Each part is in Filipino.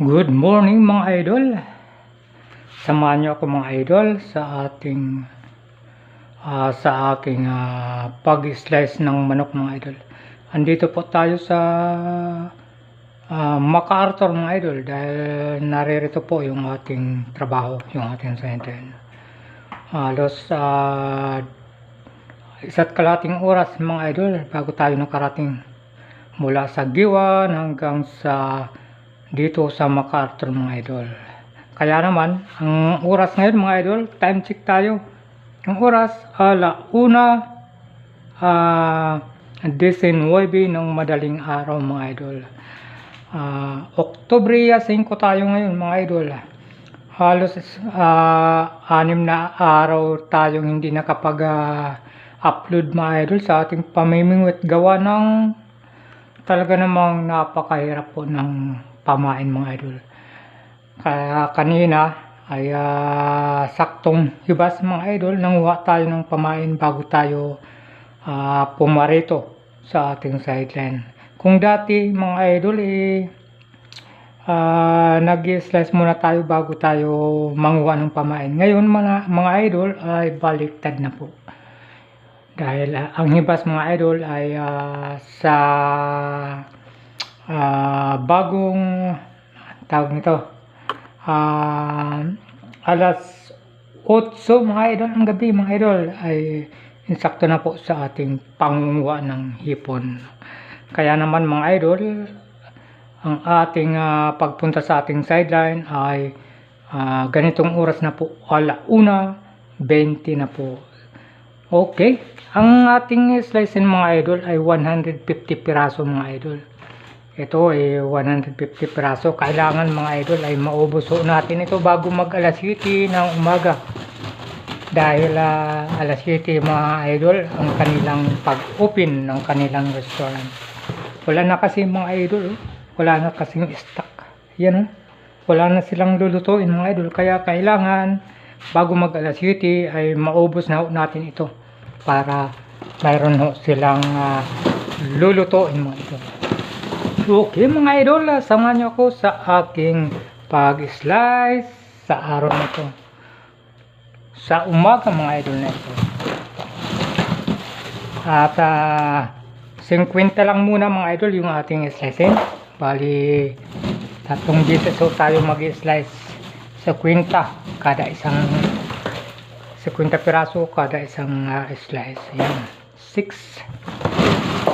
Good morning mga idol. Samahan niyo ako mga idol sa ating ah, sa aking ah, pag-slice ng manok mga idol. Andito po tayo sa ah, MacArthur mga idol dahil naririto po yung ating trabaho, yung ating center. Halos ah, isa't kalating oras mga idol bago tayo nakarating mula sa Giwan hanggang sa dito sa MacArthur mga idol. Kaya naman, ang oras ngayon mga idol, time check tayo. Ang oras, ala una, ah, 19 ng madaling araw mga idol. Ah, Oktubre 5 tayo ngayon mga idol. Halos ah, anim na araw tayong hindi nakapag-upload mga idol sa ating pamimingwit gawa ng talaga namang napakahirap po ng pamain mga idol. Kaya kanina ay ah, saktong hibas mga idol, nanguha tayo ng pamain bago tayo ah, pumarito sa ating sideline. Kung dati mga idol eh ah, nag-slice muna tayo bago tayo manguha ng pamain. Ngayon mga, mga idol ay baliktad na po. Dahil ah, ang hibas mga idol ay ah, sa ah, bagong tawag nito ah, alas 8 mga idol ng gabi mga idol ay insakto na po sa ating pangunguha ng hipon. Kaya naman mga idol, ang ating ah, pagpunta sa ating sideline ay ah, ganitong oras na po, ala una, 20 na po. Okay, ang ating slice mga idol ay 150 piraso mga idol. Ito ay 150 piraso. Kailangan mga idol ay maubos natin ito bago mag alas 7 ng umaga. Dahil ah, alas 7 mga idol ang kanilang pag-open ng kanilang restaurant. Wala na kasi mga idol. oh. Wala na kasing stock. Yan oh. Wala na silang lulutuin mga idol. Kaya kailangan bago mag alas 7 ay maubos na natin ito para mayroon ho silang ah, lulutuin mga idol. Okay mga idol, ah, samahan niyo ako sa aking pag-slice sa araw na ito. Sa umaga mga idol na ito. At ah, 50 lang muna mga idol yung ating slicing. Bali, tatlong pieces so tayo mag-slice sa kwinta kada isang sa kwinta piraso kada isang ah, slice. Ayan. 6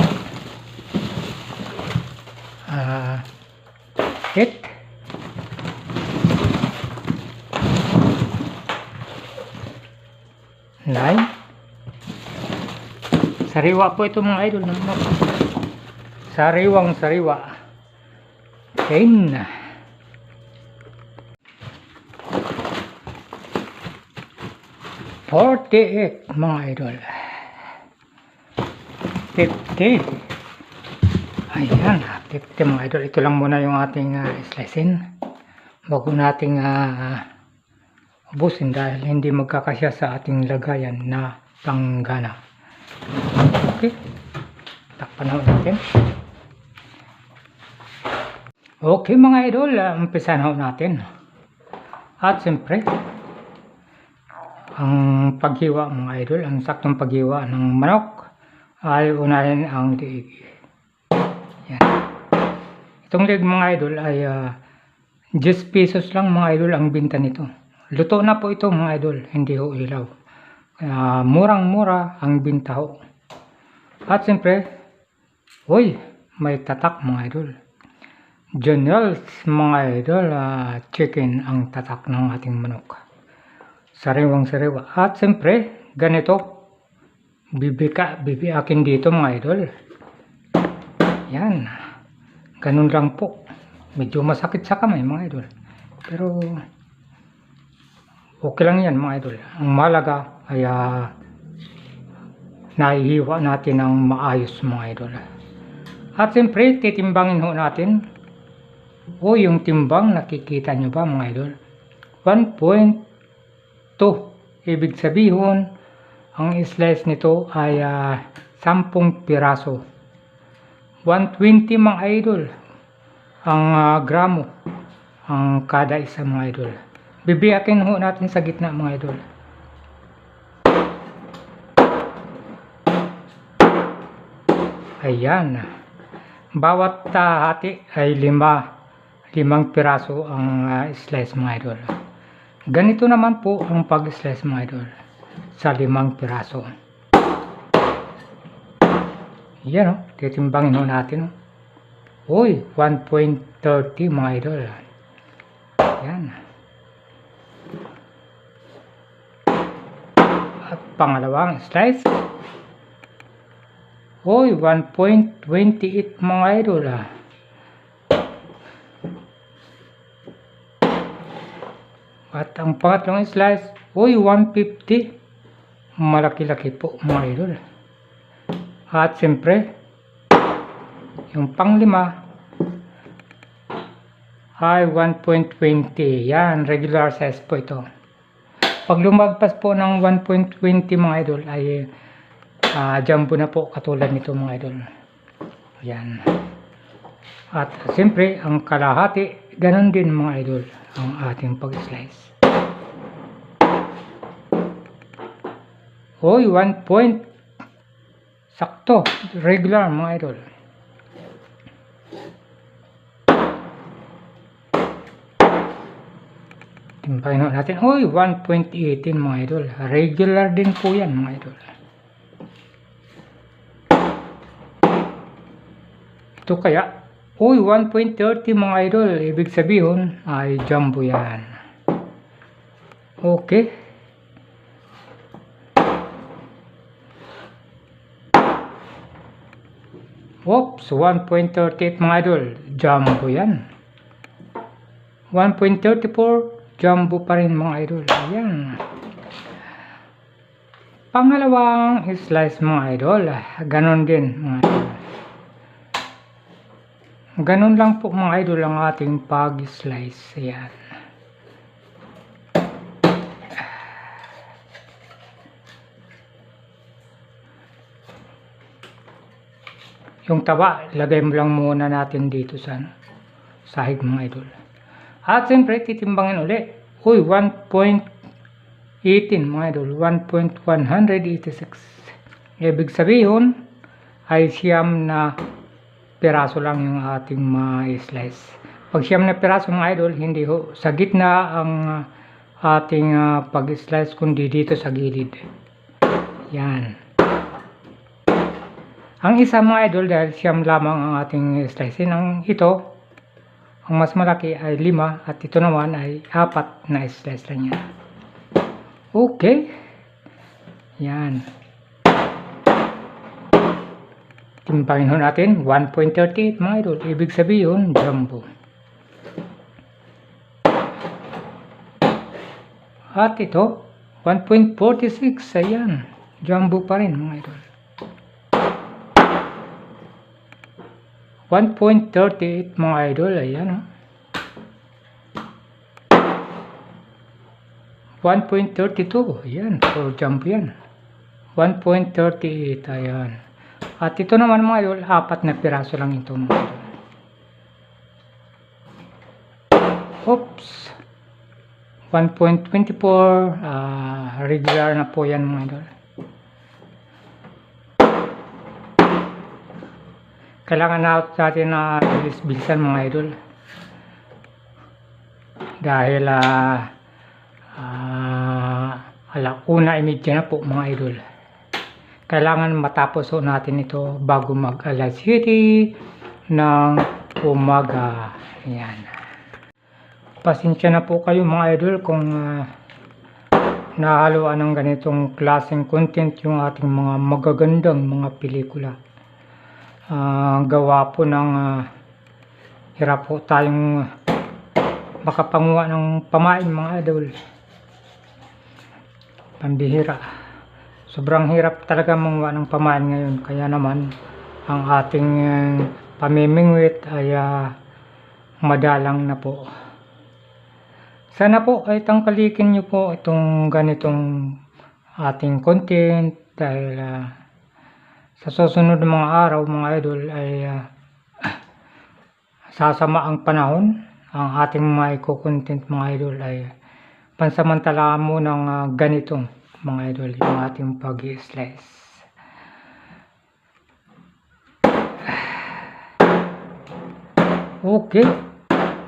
ah hit nine. Sariwa po ito mga idol sariwang sariwa. Ten. Forty eight mga idol. Fifty Ayan, 50 mga idol. Ito lang muna yung ating uh, slicing. Bago nating uh, ubusin dahil hindi magkakasya sa ating lagayan na panggana. Okay. Takpan na natin. Okay mga idol, uh, umpisan na natin. At siyempre, ang paghiwa mga idol, ang saktong paghiwa ng manok ay unahin ang diig. Itong leg mga idol ay ah, 10 pesos lang mga idol ang binta nito. Luto na po ito mga idol, hindi ho ilaw. Kaya murang-mura ang binta ho. At siyempre, uy, may tatak mga idol. Generals mga idol, ah, chicken ang tatak ng ating manok. Sariwang sariwa. At siyempre, ganito, bibika, bibiakin dito mga idol. Yan. Ganun lang po. Medyo masakit sa kamay mga idol. Pero okay lang yan mga idol. Ang malaga ay uh, naihiwa natin ng maayos mga idol. At siyempre, titimbangin ho natin. O yung timbang, nakikita nyo ba mga idol? 1.2. Ibig sabihin, ang slice nito ay uh, 10 piraso. 120 mga idol ang ah, gramo ang kada isa mga idol. Bibiyakin ho natin sa gitna mga idol. Ayan. Bawat ah, hati ay lima, limang piraso ang ah, slice mga idol. Ganito naman po ang pag-slice mga idol sa limang piraso. Yan o, titimbangin ho natin o. Uy, 1.30 mga idol. Yan. At pangalawang slice. Uy, 1.28 mga idol ah. At ang pangatlong slice, uy, 150. Malaki-laki po mga idol. At siyempre, yung panglima ay 1.20. Yan, regular size po ito. Pag lumagpas po ng 1.20 mga idol ay ah, jumbo na po katulad nito mga idol. Yan. At siyempre, ang kalahati, ganun din mga idol ang ating pag-slice. Hoy, 1 point. Sakto. Regular mga idol. Timpahin ho natin. Hoy, 1.18 mga idol. Regular din po yan mga idol. Ito kaya, uy, 1.30 mga idol. Ibig sabihin ay jumbo yan. Okay. Oops, 1.38 mga idol. Jumbo yan. 1.34, jumbo pa rin mga idol. Ayan. Pangalawang slice mga idol. Ganon din mga idol. Ganon lang po mga idol ang ating pag-slice. Ayan. Yung taba, lagay mo lang muna natin dito sa ano, sahig mga idol. At siyempre, titimbangin uli. Uy, 1.18 mga idol. 1.186. Ibig sabihin, ay siyam na piraso lang yung ating ma-slice. Pag siyam na piraso mga idol, hindi ho sa gitna ang ating ah, pag-slice, kundi dito sa gilid. Yan. Ang isa mga idol, dahil siyam lamang ang ating slice, ang ito, ang mas malaki ay lima at ito naman ay apat na slice lang yan. Okay. Yan. Timbangin ho natin 1.38 mga idol. Ibig sabihin jumbo. At ito 1.46 ayan. Jumbo pa rin mga idol. 1.38 mga idol, ayan oh. 1.32, ayan, for jump yan. 1.38, ayan. At ito naman mga idol, apat na piraso lang ito mga idol. Oops. 1.24, ah, regular na po yan mga idol. Kailangan natin na bilis-bilisan mga idol. Dahil ah uh, alauna imidya na po mga idol. Kailangan matapos natin ito bago mag alas 7 ng umaga. Yan pasensya na po kayo mga idol kung uh, nahaluan ng ganitong klaseng content yung ating mga magagandang mga pelikula uh, gawa po ng uh, hirap po tayong makapanguha ng pamain mga idol. Pambihira. Sobrang hirap talaga manguha ng pamain ngayon. Kaya naman ang ating uh, pamimingwit ay uh, madalang na po. Sana po ay tangkalikin nyo po itong ganitong ating content dahil uh, sa susunod mga araw mga idol ay uh, sasama ang panahon ang ating mga content mga idol ay pansamantala mo ng ah, ganito mga idol yung ating pag-slice. Okay,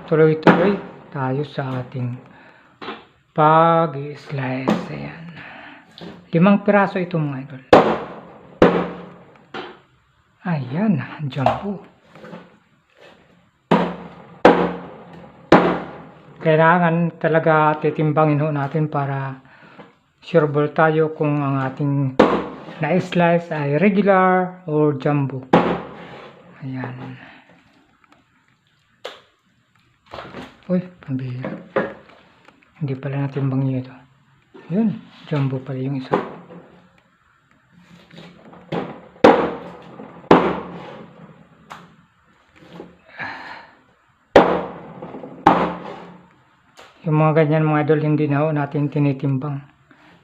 tuloy-tuloy tayo sa ating pag-slice. Ayan. Limang piraso ito mga idol. Ayan, jumbo. Kailangan talaga titimbangin ho natin para sure ball tayo kung ang ating na-slice ay regular or jumbo. Ayan. Uy, pambihira. Hindi pala natimbang niyo ito. Yun, jumbo pala yung isa. Mga ganyan mga idol, hindi na ho natin tinitimbang.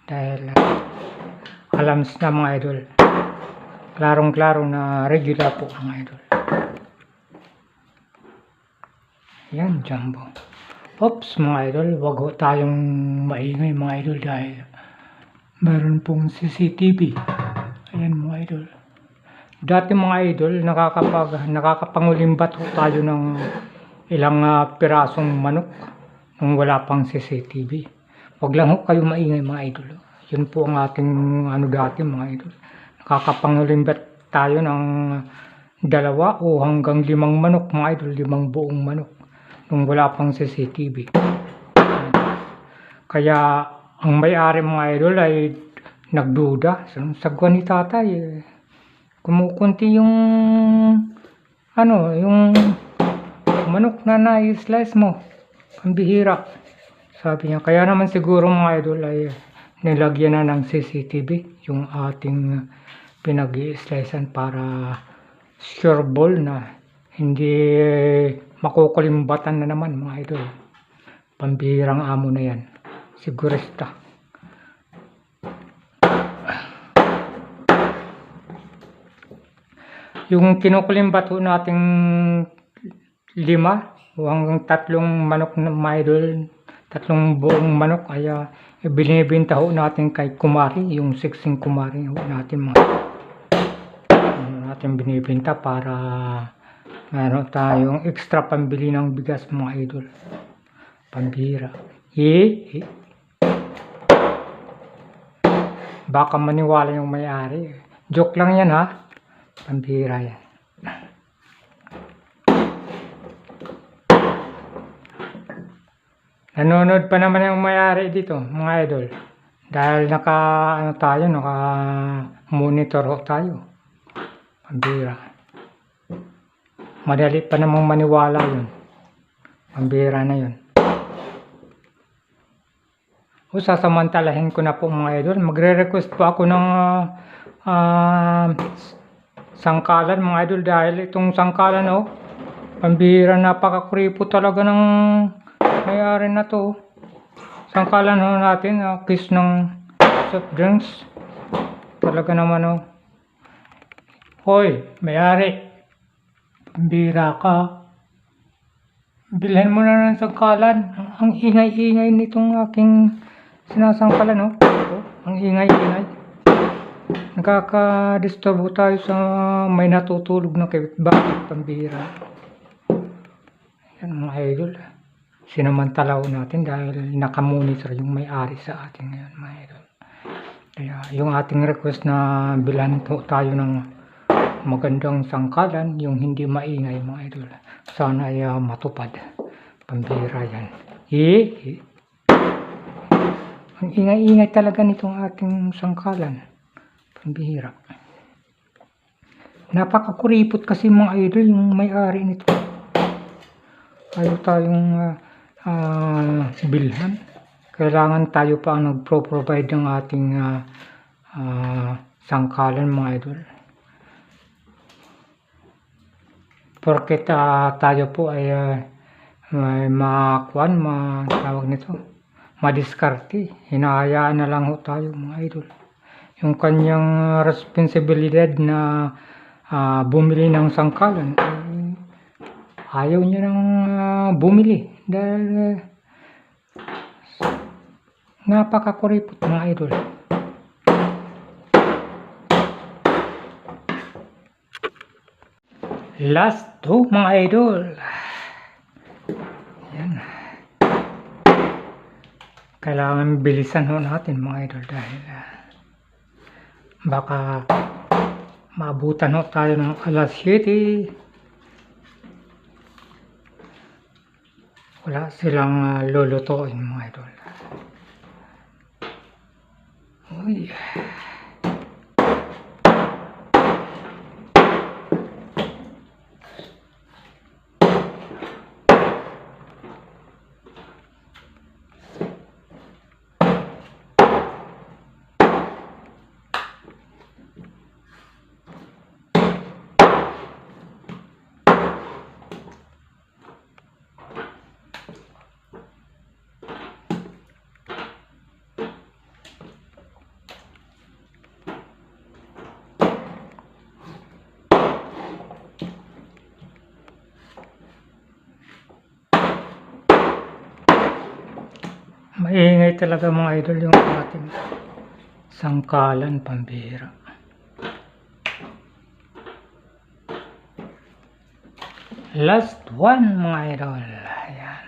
Dahil ah, alam na mga idol. Klarong-klaro na regular po mga idol. Yan, jumbo. Oops, mga idol, wag ho tayong maingay mga idol dahil meron pong CCTV. Ayan mga idol. Dati mga idol, nakakapag, nakakapangulimbat ho tayo ng ilang ah, pirasong manok nung wala pang CCTV. Wag lang kayo maingay mga idol. Yun po ang ating ano dati mga idol. Nakakapangulimbat tayo ng dalawa o hanggang limang manok mga idol, limang buong manok nung wala pang CCTV. Kaya ang may-ari mga idol ay nagduda. Sagwa ni tatay eh. Kumukunti yung ano, yung manok na na-slice mo. Pambihira. Sabi niya, kaya naman siguro mga idol ay nilagyan na ng CCTV yung ating pinag-i-slicean para sure ball na hindi makukulimbatan na naman mga idol. Pambihirang amo na yan. Sigurista. Yung kinukulimbat ho nating lima hanggang tatlong manok na mga idol, tatlong buong manok ay uh, binibenta ho natin kay Kumari, yung siksing Kumari ho natin mga ano natin binibenta para meron tayong extra pambili ng bigas mga idol. Pambira. Eh, eh. Baka maniwala yung may-ari. Joke lang yan ha. Pambira yan. Nanonood pa naman yung may-ari dito, mga idol. Dahil naka, ano tayo, naka monitor tayo. Pambira. Madali pa namang maniwala yun. Pambira na yun. O sasamantalahin ko na po mga idol. Magre-request po ako ng ah, ah, sangkalan mga idol dahil itong sangkalan oh, pambira napakakripo talaga ng may-ari na to. Sangkalan ho natin, uh, kiss ng soft drinks. Talaga naman oh. Hoy, may-ari. Pambira ka. Bilhan mo na ng sangkalan. Ang ingay-ingay nitong aking sinasangkalan, oh. oh ang ingay-ingay. Nakaka-disturb tayo sa may natutulog na kay bakit pambira. Yan mga idol. Sinamantalaw natin dahil nakamonitor yung may-ari sa atin ngayon mga idol. Kaya yung ating request na bilhan po tayo ng magandang sangkalan, yung hindi maingay mga idol. Sana ay ah, matupad. Pambira yan. Eh. Ang ingay-ingay talaga nitong ating sangkalan. Pambihira. Napakakuripot kasi mga idol yung may-ari nito. Ayaw tayong ah, ah, bilhan. Kailangan tayo pa ang nagpro-provide ng ating ah, ah, sangkalan mga idol. Porket ah, tayo po ay ah, may makuan, ma tawag nito, madiskarte. Hinahayaan na lang ho tayo mga idol. Yung kanyang responsibilidad na ah, bumili ng sangkalan, ay ayaw niya nang ah, bumili dahil eh, napakakuripot mga idol. Last two mga idol. Yan. Kailangan bilisan ho natin mga idol dahil ah, baka maabutan ho tayo ng alas 7. Wala silang ah, lulutuin mga idol. Uy. Maingay talaga mga idol yung ating sangkalan pambira. Last one mga idol. Ayan.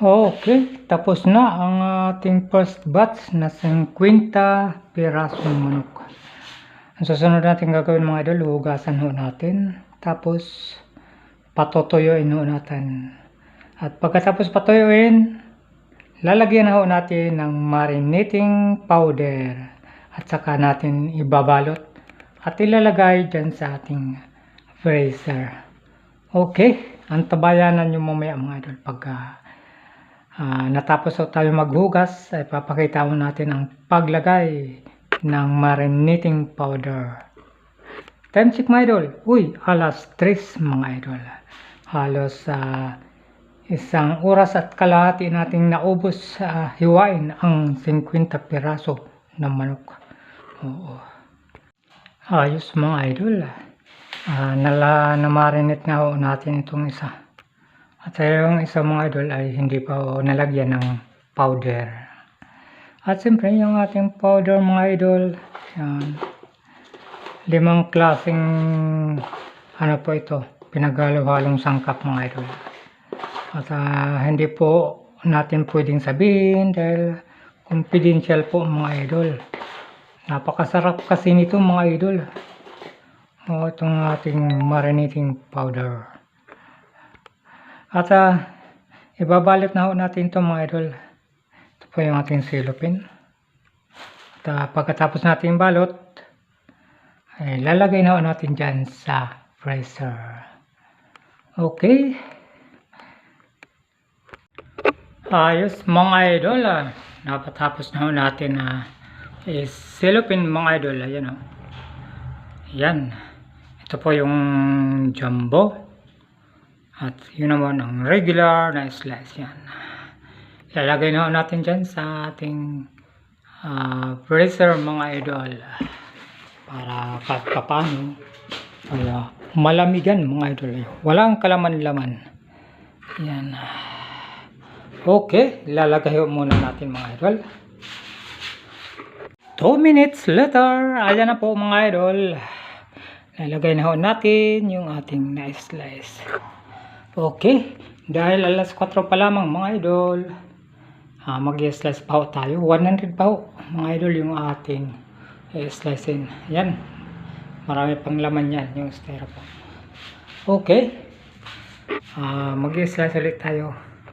Okay, tapos na ang ating first batch na 50 pirasong manok. Ang susunod natin gagawin mga idol, hugasan ho natin. Tapos, patutuyuin ho natin. At pagkatapos patuyuin, lalagyan ho natin ng marinating powder. At saka natin ibabalot at ilalagay dyan sa ating freezer. Okay, antabayanan nyo mamaya mga idol pagka Ah, natapos ho tayo maghugas, ay papakita mo natin ang paglagay ng marinating powder. Time check mga idol. Uy, alas 3 mga idol. Halos sa isang oras at kalahati nating naubos sa hiwain ang 50 piraso ng manok. Oo. Ayos mga idol. Ah, nala, na-marinate nga ho natin itong isa. At yung isang mga idol ay hindi pa ho nalagyan ng powder. At siyempre yung ating powder mga idol, yan. Limang klaseng ano po ito, pinagalo-halong sangkap mga idol. At ah, hindi po natin pwedeng sabihin dahil confidential po mga idol. Napakasarap kasi nito mga idol. O itong ating marinating powder. At ah, ibabalot na ho natin ito mga idol. Ito po yung ating silopin. At ah, pagkatapos natin balot, ay lalagay na ho natin dyan sa freezer. Okay. Ayos mga idol. Ah. Napatapos na ho natin na uh, silopin mga idol. Ayan o. Yan. Ito po yung jumbo. At yun naman ang regular na slice yan. Lalagay na natin dyan sa ating uh, freezer mga idol. Para kahit papano. Kaya malamigan mga idol. Walang kalaman-laman. Yan. Okay. Lalagay muna natin mga idol. 2 minutes later, ayan na po mga idol. Lalagay na natin yung ating na-slice. Okay, dahil alas 4 pa lamang mga idol, ah, mag-slice pa tayo. 100 pa mga idol yung ating i-slice in. Yan, marami pang laman yan yung styrofoam. Okay, ah, mag-slice ulit tayo.